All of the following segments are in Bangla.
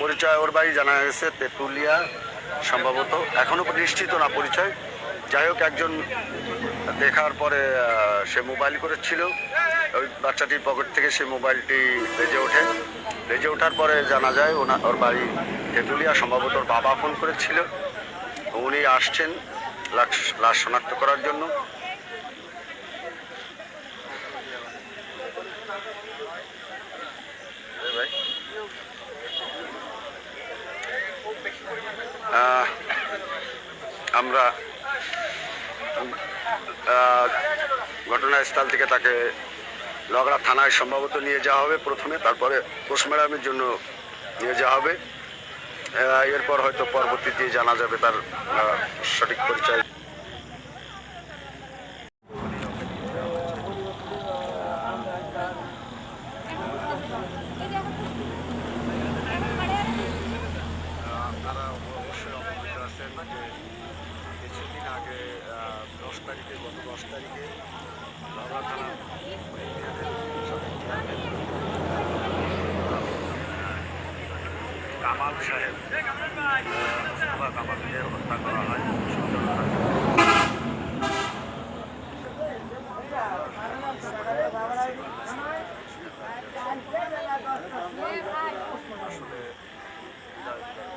পরিচয় ওর বাড়ি জানা গেছে তেঁতুলিয়া, সম্ভবত। এখনও নিশ্চিত না পরিচয়। যাই হোক, একজন দেখার পরে সে মোবাইল করেছিল। ওই বাচ্চাটির পকেট থেকে সে মোবাইলটি বেজে ওঠে। বেজে ওঠার পরে জানা যায়, ওনা, ওর বাড়ি তেঁতুলিয়া, সম্ভবত ওর বাবা ফোন করেছিল। উনি আসছেন লাশ শনাক্ত করার জন্য। আমরা ঘটনাস্থল থেকে তাকে লগড়া থানায় সম্ভবত নিয়ে যাওয়া হবে প্রথমে, তারপরে পোস্টমর্টমের জন্য নিয়ে যাওয়া হবে। এরপর হয়তো পরবর্তীতে জানা যাবে তার সঠিক পরিচয়। তারিখে লাউড়া থানা কামাল সাহেব কামালকে হত্যা করা হয়।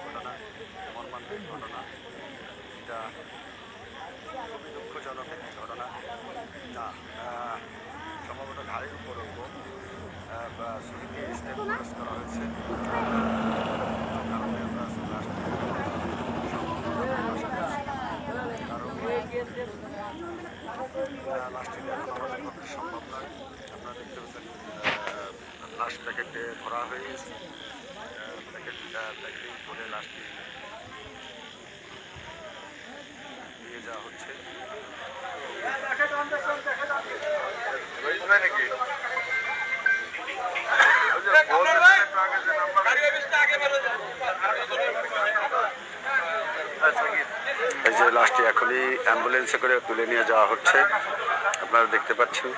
ঘটনা মর্মান্তিক ঘটনা। এটা খুবই দুঃখজনক একটি ঘটনা। না সম্ভবত ঘাড়ির উপর ছুরিকে স্টেপ ক্রস করা হয়েছে। কারণে আমরা আসলে আসতে লাস্টে আমাদের পক্ষে সম্ভব নয়। আপনারা দেখতে পাচ্ছেন লাস্ট প্যাকেটে ধরা হয়ে গেছে। প্যাকেট প্যাকেটিং করে লাস্টটি লাস্টে এখনই অ্যাম্বুলেন্সে করে তুলে নিয়ে যাওয়া হচ্ছে। আপনারা দেখতে পাচ্ছেন।